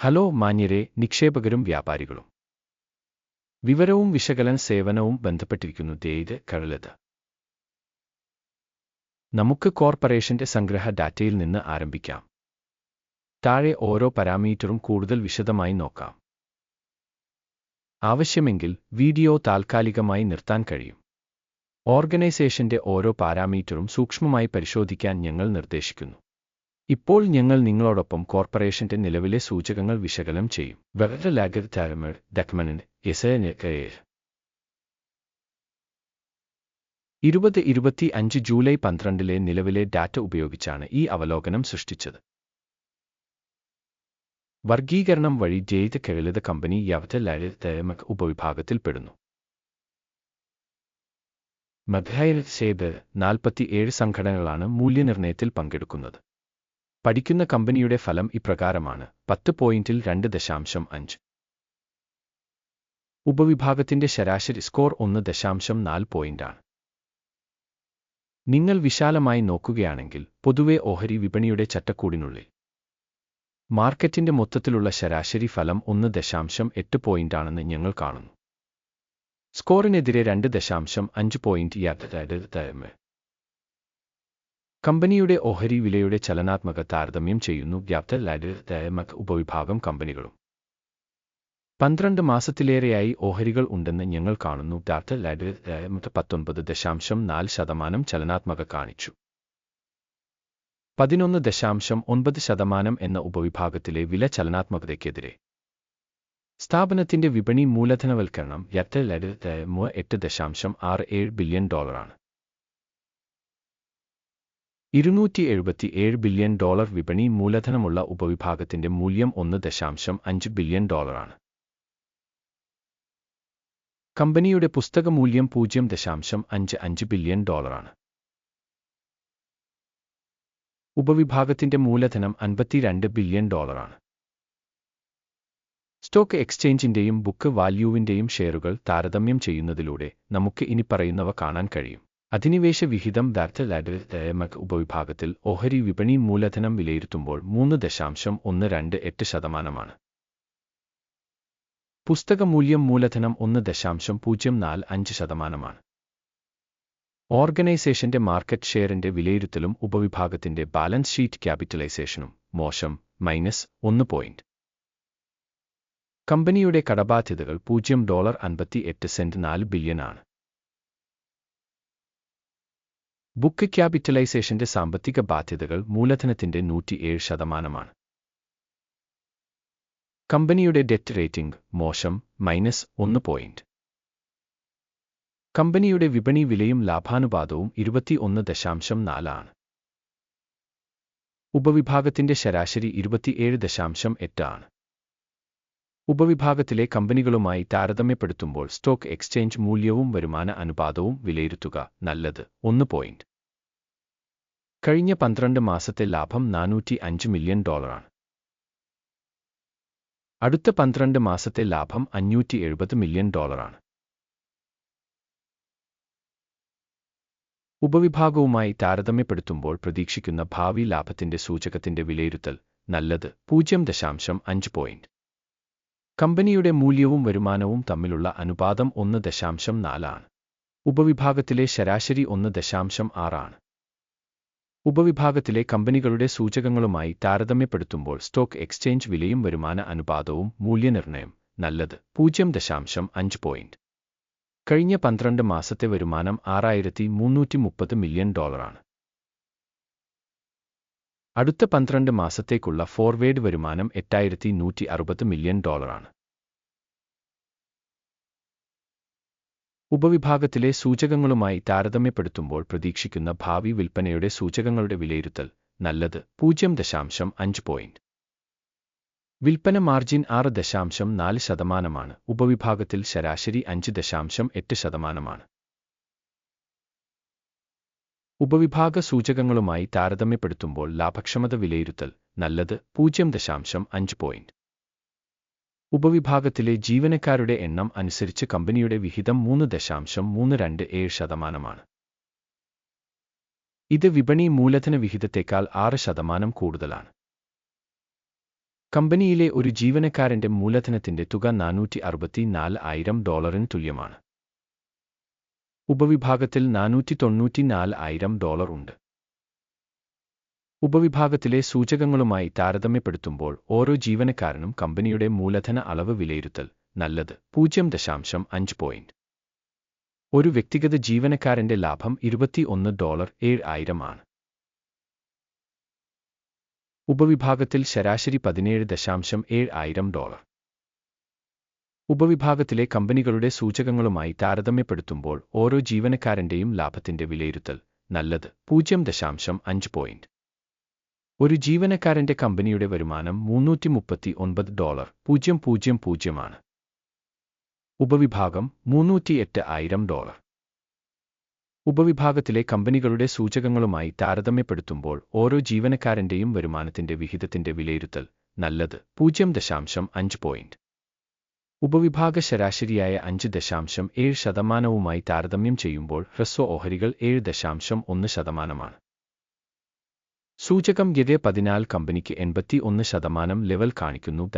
Hello മാന്യരെ നിക്ഷേപകരും വ്യാപാരികളും. വിവരവും വിശകലന സേവനവും ബന്ധപ്പെട്ടിരിക്കുന്നു ദേത് കഴലത് നമുക്ക് കോർപ്പറേഷന്റെ സംഗ്രഹ ഡാറ്റയിൽ നിന്ന് ആരംഭിക്കാം. താഴെ ഓരോ പാരാമീറ്ററും കൂടുതൽ വിശദമായി നോക്കാം. ആവശ്യമെങ്കിൽ വീഡിയോ താൽക്കാലികമായി നിർത്താൻ കഴിയും. ഓർഗനൈസേഷന്റെ ഓരോ പാരാമീറ്ററും സൂക്ഷ്മമായി പരിശോധിക്കാൻ ഞങ്ങൾ നിർദ്ദേശിക്കുന്നു. ഇപ്പോൾ ഞങ്ങൾ നിങ്ങളോടൊപ്പം കോർപ്പറേഷന്റെ നിലവിലെ സൂചകങ്ങൾ വിശകലനം ചെയ്യും. വെറുതെ ലാഗർ താരമർ ഡക്മനൻ എസ്. ഇരുപത് ഇരുപത്തി അഞ്ച് ജൂലൈ പന്ത്രണ്ടിലെ നിലവിലെ ഡാറ്റ ഉപയോഗിച്ചാണ് ഈ അവലോകനം സൃഷ്ടിച്ചത്. വർഗീകരണം വഴി ജയിത കെളിത കമ്പനി യവത ലളിതമക് ഉപവിഭാഗത്തിൽപ്പെടുന്നു മധ്യയിൽ സേബ് നാൽപ്പത്തിയേഴ് സംഘടനകളാണ് മൂല്യനിർണയത്തിൽ പങ്കെടുക്കുന്നത്. പഠിക്കുന്ന കമ്പനിയുടെ ഫലം ഇപ്രകാരമാണ്. പത്ത് പോയിന്റിൽ രണ്ട് ദശാംശം അഞ്ച്. ഉപവിഭാഗത്തിന്റെ ശരാശരി സ്കോർ ഒന്ന് ദശാംശം നാല് പോയിന്റാണ് നിങ്ങൾ വിശാലമായി നോക്കുകയാണെങ്കിൽ പൊതുവെ ഓഹരി വിപണിയുടെ ചട്ടക്കൂടിനുള്ളിൽ മാർക്കറ്റിന്റെ മൊത്തത്തിലുള്ള ശരാശരി ഫലം ഒന്ന് ദശാംശം എട്ട് പോയിന്റാണെന്ന് ഞങ്ങൾ കാണുന്നു. സ്കോറിനെതിരെ രണ്ട് ദശാംശം അഞ്ച് പോയിന്റ് യാത്രമ് കമ്പനിയുടെ ഓഹരി വിലയുടെ ചലനാത്മക താരതമ്യം ചെയ്യുന്നു വ്യാപ്ത ലാഡമക് ഉപവിഭാഗം കമ്പനികളും. പന്ത്രണ്ട് മാസത്തിലേറെയായി ഓഹരികൾ ഉണ്ടെന്ന് ഞങ്ങൾ കാണുന്നു. ഡാറ്റ ലാഡ് പത്തൊൻപത് ദശാംശം നാല് ശതമാനം ചലനാത്മക കാണിച്ചു. പതിനൊന്ന് ദശാംശം ഒൻപത് ശതമാനം എന്ന ഉപവിഭാഗത്തിലെ വില ചലനാത്മകതയ്ക്കെതിരെ. സ്ഥാപനത്തിന്റെ വിപണി മൂലധനവൽക്കരണം യത്ത ലാഡ് എട്ട് ദശാംശം ആറ് ഏഴ് ബില്യൺ ഡോളറാണ്. ഇരുന്നൂറ്റി എഴുപത്തി ഏഴ് ബില്യൺ ഡോളർ വിപണി മൂലധനമുള്ള ഉപവിഭാഗത്തിന്റെ മൂല്യം ഒന്ന് ദശാംശം അഞ്ച് ബില്യൺ ഡോളറാണ്. കമ്പനിയുടെ പുസ്തക മൂല്യം പൂജ്യം ദശാംശം അഞ്ച് അഞ്ച് ബില്യൺ ഡോളറാണ്. ഉപവിഭാഗത്തിന്റെ മൂലധനം അൻപത്തിരണ്ട് ബില്യൺ ഡോളറാണ്. സ്റ്റോക്ക് എക്സ്ചേഞ്ചിന്റെയും ബുക്ക് വാല്യൂവിന്റെയും ഷെയറുകൾ താരതമ്യം ചെയ്യുന്നതിലൂടെ നമുക്ക് ഇനി പറയുന്നവ കാണാൻ കഴിയും. അധിനിവേശ വിഹിതം ദാർത്ത ലാഡമക് ഉപവിഭാഗത്തിൽ ഓഹരി വിപണി മൂലധനം വിലയിരുത്തുമ്പോൾ മൂന്ന് ദശാംശം ഒന്ന് രണ്ട് എട്ട് ശതമാനമാണ്. പുസ്തക മൂല്യം മൂലധനം ഒന്ന് ദശാംശം പൂജ്യം നാല് അഞ്ച് ശതമാനമാണ്. ഓർഗനൈസേഷന്റെ മാർക്കറ്റ് ഷെയറിന്റെ വിലയിരുത്തലും ഉപവിഭാഗത്തിന്റെ ബാലൻസ് ഷീറ്റ് ക്യാപിറ്റലൈസേഷനും മോശം മൈനസ് ഒന്ന് പോയിന്റ്. കമ്പനിയുടെ കടബാധ്യതകൾ പൂജ്യം ഡോളർ അൻപത്തി എട്ട് സെന്റ് നാല് ബില്യൺ ആണ്. ബുക്ക് ക്യാപിറ്റലൈസേഷന്റെ സാമ്പത്തിക ബാധ്യതകൾ മൂലധനത്തിന്റെ നൂറ്റിയേഴ് ശതമാനമാണ്. കമ്പനിയുടെ ഡെറ്റ് റേറ്റിംഗ് മോശം മൈനസ് ഒന്ന് പോയിന്റ്. കമ്പനിയുടെ വിപണി വിലയും ലാഭാനുപാതവും ഇരുപത്തിയൊന്ന് ദശാംശം നാലാണ് ഉപവിഭാഗത്തിന്റെ ശരാശരി ഇരുപത്തിയേഴ് ദശാംശം എട്ട് ആണ്. ഉപവിഭാഗത്തിലെ കമ്പനികളുമായി താരതമ്യപ്പെടുത്തുമ്പോൾ സ്റ്റോക്ക് എക്സ്ചേഞ്ച് മൂല്യവും വരുമാന അനുപാതവും വിലയിരുത്തുക നല്ലത് ഒന്ന് പോയിന്റ്. കഴിഞ്ഞ പന്ത്രണ്ട് മാസത്തെ ലാഭം നാനൂറ്റി അഞ്ച് മില്യൺ ഡോളറാണ്. അടുത്ത പന്ത്രണ്ട് മാസത്തെ ലാഭം അഞ്ഞൂറ്റി എഴുപത് മില്യൺ ഡോളറാണ്. ഉപവിഭാഗവുമായി താരതമ്യപ്പെടുത്തുമ്പോൾ പ്രതീക്ഷിക്കുന്ന ഭാവി ലാഭത്തിന്റെ സൂചകത്തിന്റെ വിലയിരുത്തൽ നല്ലത് പൂജ്യം ദശാംശം അഞ്ച് പോയിന്റ് കമ്പനിയുടെ മൂല്യവും വരുമാനവും തമ്മിലുള്ള അനുപാതം ഒന്ന് ദശാംശം നാലാണ് ഉപവിഭാഗത്തിലെ ശരാശരി ഒന്ന് ദശാംശം ആറാണ് ഉപവിഭാഗത്തിലെ കമ്പനികളുടെ സൂചകങ്ങളുമായി താരതമ്യപ്പെടുത്തുമ്പോൾ സ്റ്റോക്ക് എക്സ്ചേഞ്ച് വിലയും വരുമാന അനുപാതവും മൂല്യനിർണയം നല്ലത് പൂജ്യം ദശാംശം അഞ്ച് പോയിന്റ് കഴിഞ്ഞ പന്ത്രണ്ട് മാസത്തെ വരുമാനം ആറായിരത്തി മുന്നൂറ്റി മുപ്പത് മില്യൺ ഡോളറാണ്. അടുത്ത പന്ത്രണ്ട് മാസത്തേക്കുള്ള ഫോർവേഡ് വരുമാനം എട്ടായിരത്തി നൂറ്റി അറുപത് മില്യൺ ഡോളറാണ്. ഉപവിഭാഗത്തിലെ സൂചകങ്ങളുമായി താരതമ്യപ്പെടുത്തുമ്പോൾ പ്രതീക്ഷിക്കുന്ന ഭാവി വിൽപ്പനയുടെ സൂചകങ്ങളുടെ വിലയിരുത്തൽ നല്ലത്. പൂജ്യം ദശാംശം അഞ്ച് പോയിന്റ് വിൽപ്പന മാർജിൻ ആറ് ദശാംശം നാല് ശതമാനമാണ്. ഉപവിഭാഗത്തിൽ ശരാശരി അഞ്ച് ദശാംശം എട്ട് ശതമാനമാണ്. ഉപവിഭാഗ സൂചകങ്ങളുമായി താരതമ്യപ്പെടുത്തുമ്പോൾ ലാഭക്ഷമത വിലയിരുത്തൽ നല്ലത്. പൂജ്യം ദശാംശം അഞ്ച് പോയിന്റ് ഉപവിഭാഗത്തിലെ ജീവനക്കാരുടെ എണ്ണം അനുസരിച്ച് കമ്പനിയുടെ വിഹിതം മൂന്ന് ദശാംശം മൂന്ന് രണ്ട് ഏഴ് ശതമാനമാണ്. ഇത് വിപണി മൂലധന വിഹിതത്തേക്കാൾ ആറ് ശതമാനം കൂടുതലാണ്. കമ്പനിയിലെ ഒരു ജീവനക്കാരന്റെ മൂലധനത്തിന്റെ തുക നാനൂറ്റി അറുപത്തിനാല് ആയിരം ഡോളറിന് തുല്യമാണ്. ഉപവിഭാഗത്തിൽ നാനൂറ്റി തൊണ്ണൂറ്റിനാല് ആയിരം ഡോളർ ഉണ്ട്. ഉപവിഭാഗത്തിലെ സൂചകങ്ങളുമായി താരതമ്യപ്പെടുത്തുമ്പോൾ ഓരോ ജീവനക്കാരനും കമ്പനിയുടെ മൂലധന അളവ് വിലയിരുത്തൽ നല്ലത്. പൂജ്യം ദശാംശം അഞ്ച് പോയിന്റ് ഒരു വ്യക്തിഗത ജീവനക്കാരന്റെ ലാഭം ഇരുപത്തി ഒന്ന് ഡോളർ ഏഴ് ആയിരമാണ് ഉപവിഭാഗത്തിൽ ശരാശരി പതിനേഴ് ദശാംശം ഏഴ് ആയിരം ഡോളർ. ഉപവിഭാഗത്തിലെ കമ്പനികളുടെ സൂചകങ്ങളുമായി താരതമ്യപ്പെടുത്തുമ്പോൾ ഓരോ ജീവനക്കാരന്റെയും ലാഭത്തിന്റെ വിലയിരുത്തൽ നല്ലത്. പൂജ്യം ദശാംശം അഞ്ച് പോയിന്റ് ഒരു ജീവനക്കാരന്റെ കമ്പനിയുടെ വരുമാനം മുന്നൂറ്റി മുപ്പത്തി ഒൻപത് ഡോളർ. പൂജ്യം പൂജ്യം പൂജ്യമാണ്. ഉപവിഭാഗം മുന്നൂറ്റിയെട്ട് ആയിരം ഡോളർ. ഉപവിഭാഗത്തിലെ കമ്പനികളുടെ സൂചകങ്ങളുമായി താരതമ്യപ്പെടുത്തുമ്പോൾ ഓരോ ജീവനക്കാരന്റെയും വരുമാനത്തിന്റെ വിഹിതത്തിന്റെ വിലയിരുത്തൽ നല്ലത്. പൂജ്യം ദശാംശം അഞ്ച് പോയിന്റ്. ഉപവിഭാഗ ശരാശരിയായ അഞ്ച് ദശാംശം ഏഴ് ശതമാനവുമായി താരതമ്യം ചെയ്യുമ്പോൾ ഹ്രസ്വ ഓഹരികൾ ഏഴ് ദശാംശം ഒന്ന് ശതമാനമാണ്. സൂചകം ഗിരെ പതിനാല് കമ്പനിക്ക് എൺപത്തി ഒന്ന് ശതമാനം ലെവൽ കാണിക്കുന്നു.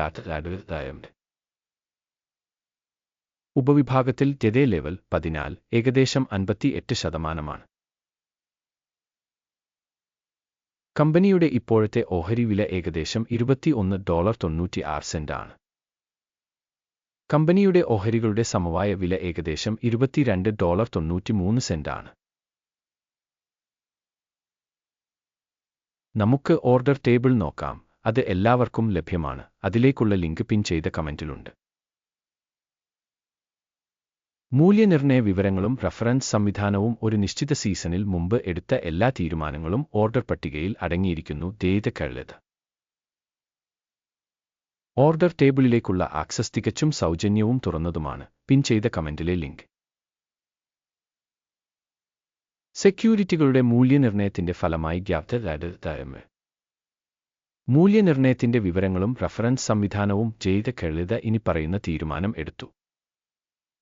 ഉപവിഭാഗത്തിൽ ഗതേ ലെവൽ പതിനാല് ഏകദേശം അൻപത്തി എട്ട് ശതമാനമാണ്. കമ്പനിയുടെ ഇപ്പോഴത്തെ ഓഹരി വില ഏകദേശം ഇരുപത്തി ഒന്ന് ഡോളർ തൊണ്ണൂറ്റി ആറ് സെന്റ് ആണ്. കമ്പനിയുടെ ഓഹരികളുടെ സമവായ വില ഏകദേശം ഇരുപത്തിരണ്ട് ഡോളർ തൊണ്ണൂറ്റിമൂന്ന് സെന്റ് നമുക്ക് ഓർഡർ ടേബിൾ നോക്കാം. അത് എല്ലാവർക്കും ലഭ്യമാണ്. അതിലേക്കുള്ള ലിങ്ക് പിൻ ചെയ്ത കമന്റിലുണ്ട്. മൂല്യനിർണയ വിവരങ്ങളും റഫറൻസ് സംവിധാനവും ഒരു നിശ്ചിത സീസണിൽ മുമ്പ് എടുത്ത എല്ലാ തീരുമാനങ്ങളും ഓർഡർ പട്ടികയിൽ അടങ്ങിയിരിക്കുന്നു. ദേത കഴുത് ഓർഡർ ടേബിളിലേക്കുള്ള ആക്സസ് തികച്ചും സൗജന്യവും തുറന്നതുമാണ്. പിൻ ചെയ്ത കമന്റിലെ ലിങ്ക്. സെക്യൂരിറ്റികളുടെ മൂല്യനിർണയത്തിന്റെ ഫലമായി ഗ്യാപ്തമ് മൂല്യനിർണയത്തിന്റെ വിവരങ്ങളും റഫറൻസ് സംവിധാനവും ചെയ്ത കഴുത ഇനി പറയുന്ന തീരുമാനം എടുത്തു.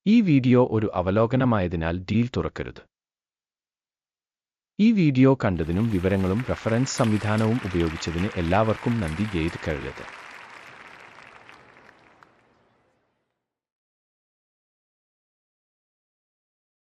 ഈ വീഡിയോ ഒരു അവലോകനമായതിനാൽ ഡീൽ തുറക്കരുത്. ഈ വീഡിയോ കണ്ടതിനും വിവരങ്ങളും റഫറൻസ് സംവിധാനവും ഉപയോഗിച്ചതിന് എല്ലാവർക്കും നന്ദി. ഗെയ്ത് കഴുകരുത്